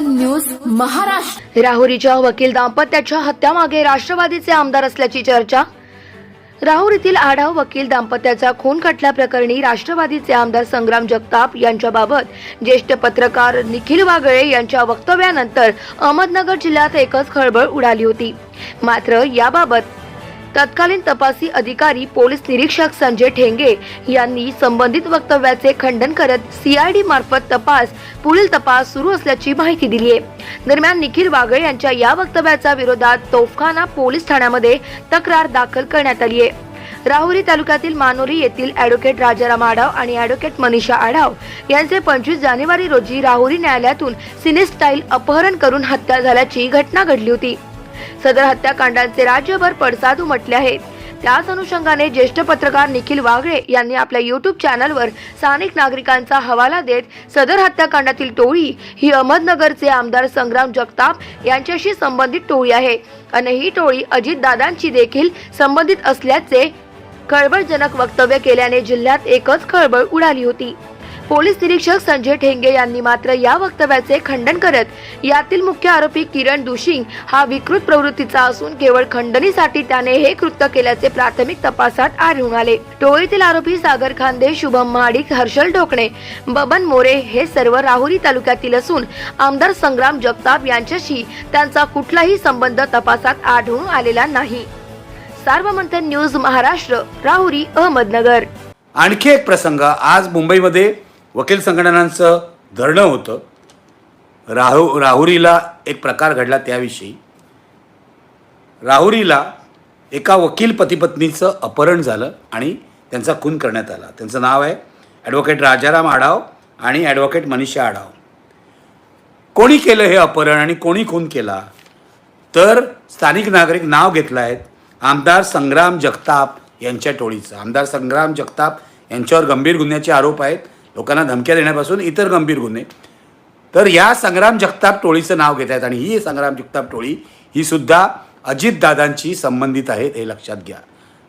News Maharashtra. राहुरीच्या वकील दाम्पत्याच्या हत्यामागे राष्ट्रवादीचे आमदार असल्याची चर्चा राहुरीतील आढाव वकील दाम्पत्याचा खून खटल्याप्रकरणी राष्ट्रवादीचे आमदार संग्राम जगताप यांच्याबाबत ज्येष्ठ पत्रकार निखिल वागळे यांच्या वक्तव्यानंतर अहमदनगर जिल्ह्यात एकच खळबळ उडाली होती. मात्र याबाबत तत्कालीन तपासी अधिकारी पोलीस निरीक्षक संजय ठेंगे यांनी संबंधित वक्तव्याचे खंडन करत सीआयडी मार्फत तपास पुढील तपास सुरू असल्याची माहिती दिली आहे. दरम्यान निखिल वागळे यांच्या या वक्तव्याच्या विरोधात तोफखाना पोलीस ठाण्यामध्ये तक्रार दाखल करण्यात आली आहे. राहुरी तालुक्यातील मानोरी येथील ॲडव्होकेट राजाराम आढाव आणि ॲडव्होकेट मनीषा आढाव यांचे पंचवीस जानेवारी रोजी राहुरी न्यायालयातून सिनेस्टाईल अपहरण करून हत्या झाल्याची घटना घडली होती. सदर हत्याकांडांचे राज्यभर पडसाद उमटले आहेत त्याच अनुषंगाने ज्येष्ठ पत्रकार निखिल वागळे यांनी आपल्या युट्यूब चॅनलवर स्थानिक नागरिकांचा हवाला देत सदर हत्याकांडातील टोळी ही अहमदनगरचे आमदार संग्राम जगताप यांच्याशी संबंधित टोळी आहे. आणि ही टोळी अजितदादांची देखील संबंधित असल्याचे खळबळजनक वक्तव्य केल्याने जिल्ह्यात एकच खळबळ उडाली होती. पोलीस निरीक्षक संजय ठेंगे यांनी मात्र या वक्तव्याचे खंडन करत यातील मुख्य आरोपी किरण दुशिंग हा विकृत प्रवृत्तीचा असून केवळ खंडणीसाठी त्याने हे कृत्य केल्याचे प्राथमिक तपासात आढळून आले. टोळीतील आरोपी सागर खांदे शुभम महाडिक हर्षल ढोकणे बबन मोरे हे सर्व राहुरी तालुक्यातील असून आमदार संग्राम जगताप यांच्याशी त्यांचा कुठलाही संबंध तपासात आढळून आलेला नाही. सार्वमंथन न्यूज महाराष्ट्र राहुरी अहमदनगर. आणखी एक प्रसंग आज मुंबईमध्ये वकील संघटनांचं धरणं होतं. राहू राहुरीला एक प्रकार घडला त्याविषयी. राहुरीला एका वकील पतीपत्नीचं अपहरण झालं आणि त्यांचा खून करण्यात आला. त्यांचं नाव आहे ॲडव्होकेट राजाराम आढाव आणि ॲडव्होकेट मनीषा आढाव. कोणी केलं हे अपहरण आणि कोणी खून केला? तर स्थानिक नागरिक नाव घेतलं आहेत आमदार संग्राम जगताप यांच्या टोळीचं. आमदार संग्राम जगताप यांच्यावर गंभीर गुन्ह्याचे आरोप आहेत. लोकांना धमक्या देण्यापासून इतर गंभीर गुन्हे. तर या संग्राम जगताप टोळीचं नाव घेत आहेत आणि ही संग्राम जगताप टोळी ही सुद्धा अजितदादांची संबंधित आहेत हे लक्षात घ्या.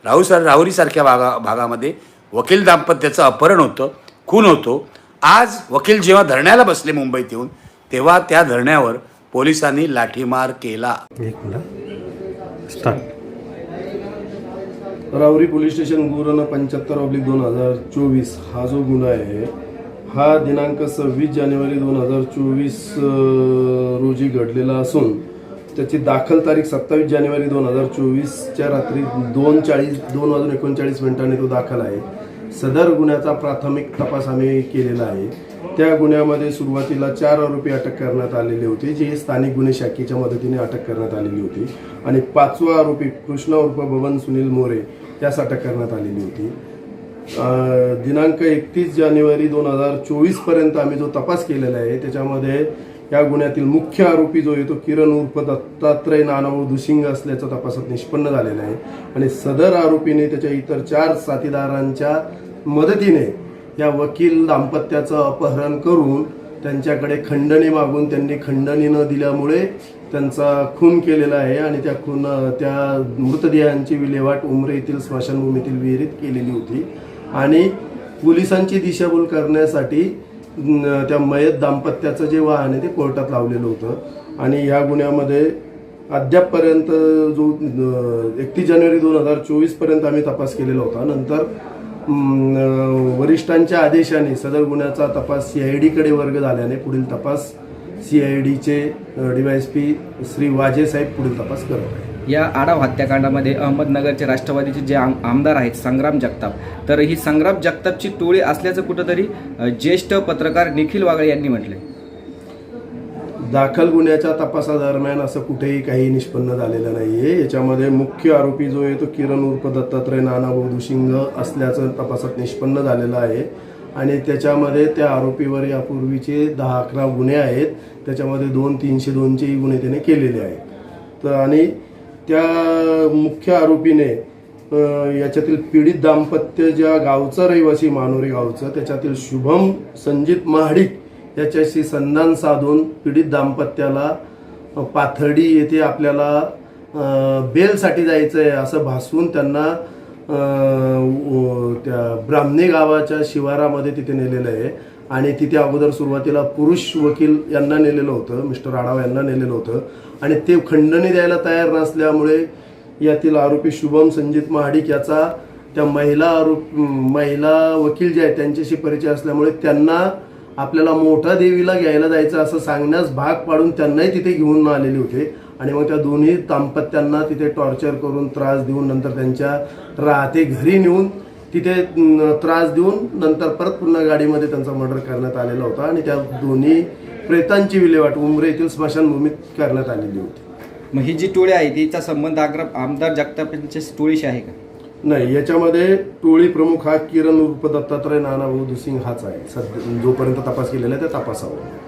राहू सर राहुरीसारख्या भागा भागामध्ये वकील दाम्पत्याचं अपहरण होतं खून होतो. आज वकील जेव्हा धरण्याला बसले मुंबईत येऊन तेव्हा त्या धरण्यावर पोलिसांनी लाठीमार केला. एक minute. Start Rahuri police station गुरण पंच्याहत्तर ऑब्लिक दोन हजार चोवीस हा जो गुन्हा आहे हा दिनांक सव्वीस जानेवारी दोन हजार चोवीस रोजी घडलेला असून त्याची दाखल तारीख सत्तावीस जानेवारी दोन हजार चोवीसच्या रात्री दोन चाळीस दोन वाजून एकोणचाळीस मिनिटांनी तो दाखल आहे. सदर गुन्ह्याचा प्राथमिक तपास आम्ही केलेला आहे. त्या गुन्ह्यामध्ये सुरुवातीला चार आरोपी अटक करण्यात आलेले होते जे स्थानिक गुन्हे शाखेच्या मदतीने अटक करण्यात आलेली होती. आणि पाचवा आरोपी कृष्ण उर्फ भवन सुनील मोरे त्यास अटक करण्यात आलेली होती. दिनांक एकतीस जानेवारी दोन हजार चोवीसपर्यंत आम्ही जो तपास केलेला आहे त्याच्यामध्ये या गुन्ह्यातील मुख्य आरोपी जो आहे तो किरण उर्फ दत्तात्रय नानाभाऊ दुसिंग असल्याचं तपासात निष्पन्न झालेलं आहे. आणि सदर आरोपीने त्याच्या इतर चार साथीदारांच्या मदतीने या वकील दाम्पत्याचं अपहरण करून त्यांच्याकडे खंडणी मागून त्यांनी खंडणी न दिल्यामुळे त्यांचा खून केलेला आहे आणि त्या खून त्या मृतदेहांची विल्हेवाट उमरे येथील स्मशानभूमीतील विहिरीत केलेली होती. आणि पोलिसांची दिशाभूल करण्यासाठी त्या मयत दाम्पत्याचं जे वाहन आहे ते कोर्टात लावलेलं होतं. आणि ह्या गुन्ह्यामध्ये अद्यापपर्यंत जो एकतीस जानेवारी दोन हजार चोवीसपर्यंत आम्ही तपास केलेला होता. नंतर वरिष्ठांच्या आदेशाने सदर गुन्ह्याचा तपास सी आय डीकडे वर्ग झाल्याने पुढील तपास सी आय डीचे डीवायएसपी श्री वाजे साहेब पुढील तपास करत आहे या आडाव हत्याकांडामध्ये अहमदनगरचे राष्ट्रवादीचे जे आम आमदार आहेत संग्राम जगताप. तर ही संग्राम जगतापची टोळी असल्याचं कुठंतरी ज्येष्ठ पत्रकार निखिल वागळे यांनी म्हटले दाखल गुन्ह्याच्या तपासादरम्यान असं कुठेही काही निष्पन्न झालेलं नाही आहे याच्यामध्ये मुख्य आरोपी जो आहे तो किरण उर्फ दत्तात्रय नाना दुशिंग असल्याचं तपासात निष्पन्न झालेलं आहे. आणि त्याच्यामध्ये त्या आरोपीवर यापूर्वीचे दहा अकरा गुन्हे आहेत. त्याच्यामध्ये दोन तीनशे दोनचेही गुन्हे त्याने केलेले आहेत. तर आणि त्या मुख्य आरोपीने याच्यातील पीडित दाम्पत्य ज्या गावचं रहिवासी मानोरी गावचं त्याच्यातील शुभम संजित महाडिक याच्याशी संधान साधून पीडित दाम्पत्याला पाथर्डी येथे आपल्याला बेलसाठी जायचं आहे असं भासवून त्यांना त्या ब्राह्मणे गावाच्या शिवारामध्ये तिथे नेलेलं आहे. आणि तिथे अगोदर सुरुवातीला पुरुष वकील यांना नेलेलं होतं मिस्टर आढाव यांना नेलेलं होतं. आणि ते खंडणी द्यायला तयार नसल्यामुळे यातील आरोपी शुभम संजित महाडिक याचा त्या महिला आरोप महिला वकील जे आहेत त्यांच्याशी परिचय असल्यामुळे त्यांना आपल्याला मोठा देवीला घ्यायला जायचं असं सांगण्यास भाग पाडून त्यांनाही तिथे घेऊन आलेले होते. आणि मग त्या दोन्ही दाम्पत्यांना तिथे टॉर्चर करून त्रास देऊन नंतर त्यांच्या राहते घरी नेऊन तिथे त्रास देऊन नंतर परत पुन्हा गाडीमध्ये त्यांचा मर्डर करण्यात आलेला होता. आणि त्या दोन्ही प्रेतांची विल्हेवाट उमरे येथील स्मशानभूमीत करण्यात आलेली होती. मग ही जी टोळी आहे तिचा संबंध आग्र आमदार जगताप यांच्या टोळीशी आहे का? नाही याच्यामध्ये टोळी प्रमुख हा किरण उर्फ दत्तात्रय नानाभाऊ दुसिंग हाच आहे. सध्या जोपर्यंत तपास केलेला आहे त्या तपासावर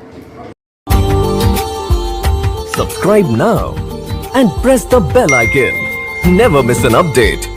subscribe now and press the bell icon never miss an update